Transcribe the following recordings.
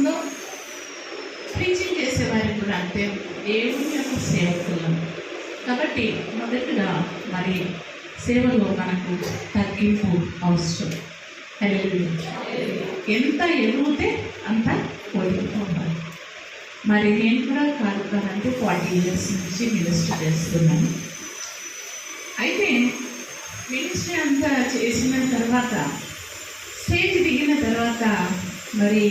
సంఘంలో ప్రీచింగ్ చేసేవారికి కూడా అంతే. దేవుని యొక్క సేవకులం. కాబట్టి మొదటగా మరి సేవలో మనకు తగ్గింపు అవసరం. ఎంత ఎదిగితే అంత కోరుకోవాలి మరి నేను కూడా కాదు ఫార్టీ ఇయర్స్ నుంచి మినిస్టర్ చేస్తున్నాను. అయితే మినిస్ట్రీ అంతా చేసిన తర్వాత స్టేజ్ దిగిన తర్వాత మరి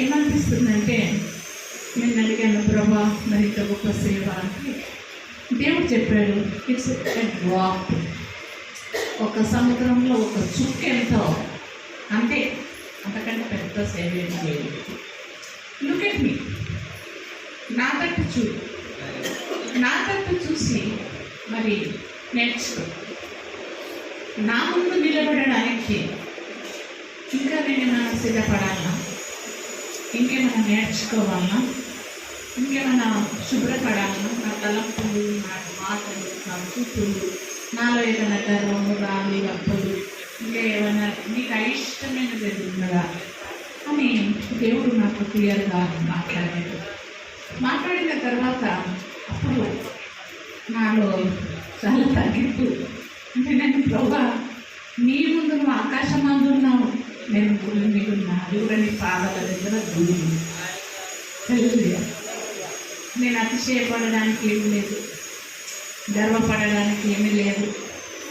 ఏమనిపిస్తుందంటే నేను అడిగాను ప్రభా మరి ఇంత గొప్ప సేవ అంటే దేవుడు చెప్పాడు ఇట్స్ వాక్ ఒక సముద్రంలో ఒక చుక్క ఎంతో అంతే అంతకంటే పెద్ద సేవ ఏం లేదు. లుక్ ఎట్ మీ నా తట్టు చూ నా తట్టు చూసి మరి నేర్చుకో నా ముందు నిలబడడానికి ఇంకా నేను ఏమైనా సిద్ధపడాలా ఇంకేమైనా నేర్చుకోవాలా ఇంకేమైనా శుభ్రపడాలా నా తలంపులు నా మాటలు నా చూపులు నాలో ఏదైనా గర్వము గాలి అప్పులు ఇంకా ఏమైనా నీకు అయిష్టమైనది ఉన్నదా? అని దేవుడు నాకు క్లియర్గా మాట్లాడాడు. మాట్లాడిన తర్వాత అప్పుడు నాలో చాలా తగ్గింపు. అంటే నేను ప్రభా నీ ముందు నువ్వు ఆకాశం అందున్నావు నేను భూమి మీద ఉన్నా అది కూడా నీ నేను అతిశయపడడానికి ఏమీ లేదు. గర్వపడడానికి ఏమీ లేదు.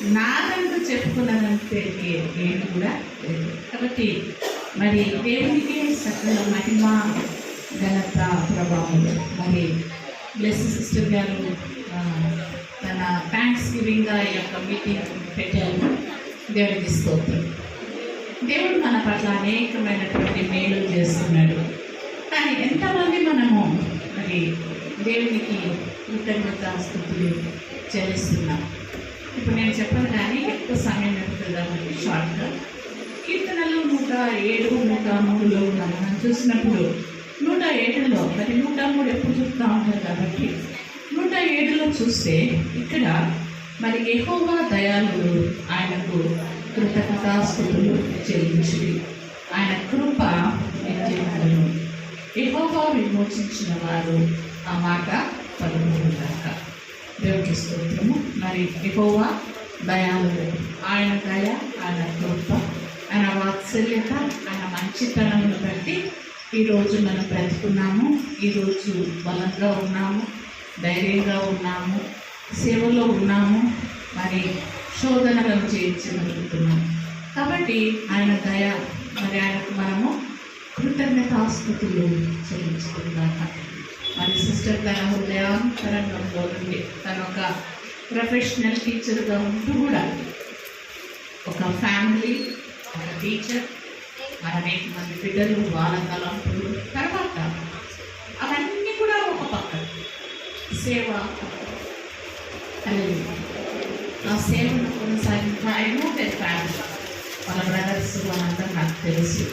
నాదంటూ చెప్పుకున్నదంటే ఏమి కూడా లేదు. కాబట్టి మరి దేవునికి సకల మహిమ ఘనత ప్రభావం మరి బ్లెస్ సిస్టర్ గారు తన థ్యాంక్స్ గివింగ్గా ఈ యొక్క మీటింగ్ పెట్టారు. దేవుడికి స్తోత్రం. దేవుడు మన పట్ల అనేకమైనటువంటి మేలు చేస్తున్నాడు. కానీ ఎంతమంది మనము మరి దేవునికి కృతజ్ఞత స్థుతులు చెల్లిస్తున్నాం. ఇప్పుడు నేను చెప్పను కానీ ఎక్కువ సమయం పెడుతుందామని షార్ట్గా. కీర్తనలు నూట ఏడు నూట మూడులో ఉన్నాం. మనం చూసినప్పుడు నూట ఏడులో మరి నూట మూడు ఎప్పుడు చూస్తూ ఉంటారు కాబట్టి నూట ఏడులో చూస్తే ఇక్కడ మరి ఎక్కువగా దయాలు ఆయనకు కృతజ్ఞతాస్తుతులు చెల్లించి ఆయన కృప నిత్యములను ఎక్కువగా విమోచించిన వారు ఆ మాట పలుకుంటాక దేవుడి స్తోత్రము. మరి ఎక్కువగా దయాలు ఆయన దయ ఆయన కృప ఆయన వాత్సల్యత ఆయన మంచితనమును బట్టి ఈరోజు మనం బ్రతుకున్నాము. ఈరోజు బలంగా ఉన్నాము. ధైర్యంగా ఉన్నాము. సేవలో ఉన్నాము. మరి శోధనలను చేయించగలుగుతున్నాం. కాబట్టి ఆయన దయ మరి ఆయనకు మనము కృతజ్ఞత కృతజ్ఞతాస్తుతులు చెల్లించుకుందాక మరి సిస్టర్ తన హృదయాంతరంగంలో నుండి తన ఒక ప్రొఫెషనల్ టీచర్గా ఉంటూ కూడా ఒక ఫ్యామిలీ ఒక టీచర్ మరి అనేక మంది బిడ్డలు వాళ్ళ తలంపులు తర్వాత అవన్నీ కూడా ఒక పక్క సేవ అనేది సేవను కొనసాగించిన ఐ నో దర్ ఫ్యామిలీ వాళ్ళ బ్రదర్స్ వాళ్ళంతా నాకు తెలుసు.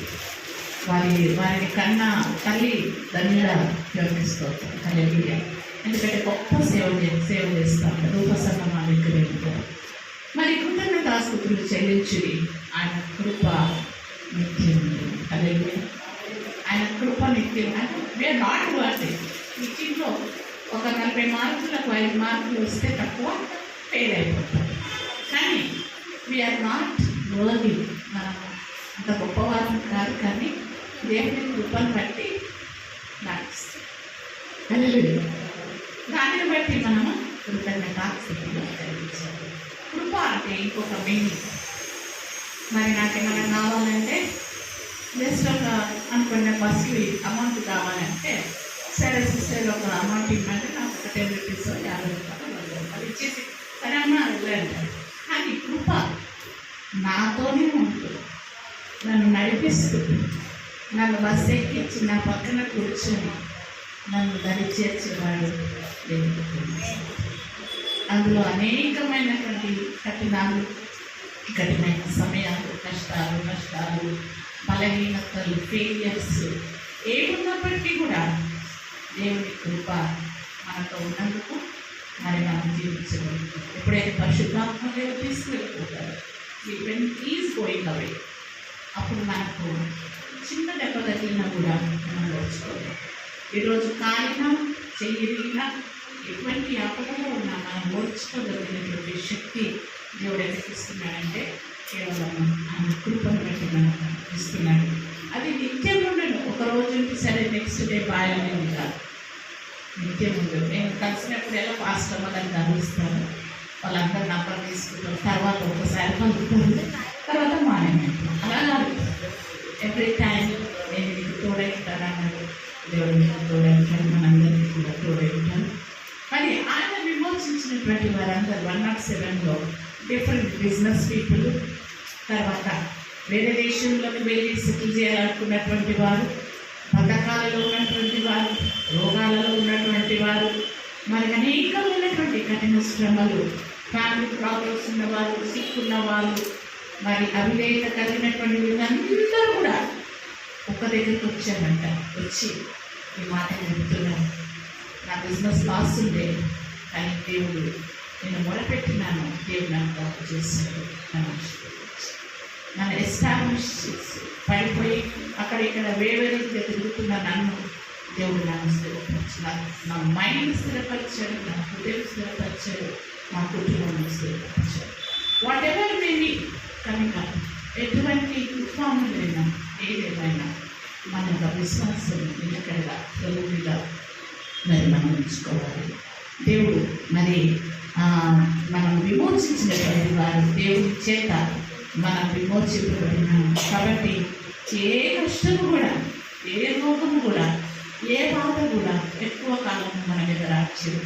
వారి వారిని కన్నా తల్లి ధన్యుల యోగిస్తోంది తల్లి ఎందుకంటే గొప్ప సేవ సేవ చేస్తాం. రూపసన్న మా దగ్గర మరి కృతజ్ఞత ఆసుపత్రులు చెల్లించి ఆయన కృప నిత్యం అదే ఆయన కృప నిత్యం. వేరే నాట్ వాటి నిత్యంలో ఒక నలభై మార్కులకు ఐదు మార్కులు వస్తే తక్కువ ఫెయిల్ అయిపోతాం. కానీ వీఆర్ నాట్ వర్ది మనం అంత గొప్పవారం కాదు కానీ దేవుని కృపను బట్టి నాకు హల్లెలూయా. దానిని బట్టి మనము కృతజ్ఞత కృప అంటే ఇంకొక మీనింగ్ మరి నాకేమైనా కావాలంటే జస్ట్ ఒక అనుకున్న బస్కి అమౌంట్ కావాలంటే సరే సిస్టర్ ఒక అమౌంట్ నడిపిస్తూ నన్ను బస్ ఎక్కించి నా పక్కన కూర్చొని నన్ను దరి చేర్చేవాడు దేవుడు. అందులో అనేకమైనటువంటి కఠినాలు కఠినమైన సమయాలు కష్టాలు నష్టాలు బలహీనతలు ఫెయిలియర్స్ ఏమున్నప్పటికీ కూడా దేవుని కృప మనతో ఉన్నందుకు మరి మనం జీవించగలుగుతాం. ఎప్పుడైతే పరిశుద్ధాత్మ దేవుడు తీసుకెళ్ళిపోతారు ఈజ్ గోయింగ్ అవే అప్పుడు మనకు చిన్న దెబ్బ తగిలినా కూడా మనం ఓర్చుకోవాలి ఈరోజు కాలిన చెయ్యిన ఎటువంటి ఆపదలో ఉన్నా మనం ఓర్చుకోగలిగినటువంటి శక్తి దేవుడు ఎందుకు ఇస్తున్నాడంటే కేవలం ఆయన కృపను బట్టి మనం ఇస్తున్నాడు అది నిత్యం ఉండదు ఒక రోజు సరే నెక్స్ట్ డే బాయ్ అనేది కాదు నిత్యం ఉండదు నేను కలిసినప్పుడు ఎలా పాస్టర్ వాళ్ళని గమనిస్తాను వాళ్ళందరూ నంబర్ తీసుకుంటారు. తర్వాత ఒకసారి కలుపుతారు తర్వాత మానేమంటారు అలా కాదు ఎవ్రీ టైం నేను మీకు తోడై అన్నాడు దేవుడు నీకు మనందరికీ కూడా తోడైస్తాను కానీ ఆయన విమర్శించినటువంటి వారందరూ వన్ నాట్ సెవెన్లో డిఫరెంట్ బిజినెస్ పీపుల్ తర్వాత వేరే దేశంలోకి వెళ్ళి సెటిల్ చేయాలనుకున్నటువంటి వారు పథకాలలో ఉన్నటువంటి వారు రోగాలలో ఉన్నటువంటి వారు మరి అనేకమైనటువంటి కఠిన శ్రమలు ఫ్యామిలీ ప్రాబ్లమ్స్ ఉన్నవారు సిక్ ఉన్నవారు మరి అవివేక కలిగినటువంటి వీళ్ళందరూ కూడా ఒక దగ్గరికి వచ్చామంట వచ్చి ఈ మాట చెబుతున్నాను నా బిజినెస్ లాస్ ఉండే కానీ దేవుడు నేను మొరపెట్టినాను. దేవుడు నాకు తప్పు చేశాడు. నన్ను నన్ను ఎస్టాబ్లిష్ చేసి పడిపోయి అక్కడ ఇక్కడ వేరే తిరుగుతున్న నన్ను దేవుడు నన్ను స్థిరపరిచాడు నా మైండ్ స్థిరపరిచాడు నా హృదయం స్థిరపరిచాడు నా కుటుంబాన్ని స్థిరపరిచాడు. వాట్ ఎవర్ మేబీ కనుక ఎటువంటి తుఫానులైనా ఏదేమైనా మన యొక్క విశ్వాసం నిలకడగా తెలుగుగా మరి మనం ఉంచుకోవాలి. దేవుడు మరి మనం విమోచించినటువంటి వారు దేవుడి చేత మనం విమోచింపబడినాం కాబట్టి ఏ కష్టము కూడా ఏ రోగము కూడా ఏ బాధ కూడా ఎక్కువ కాలం మన మీద రాజ్యం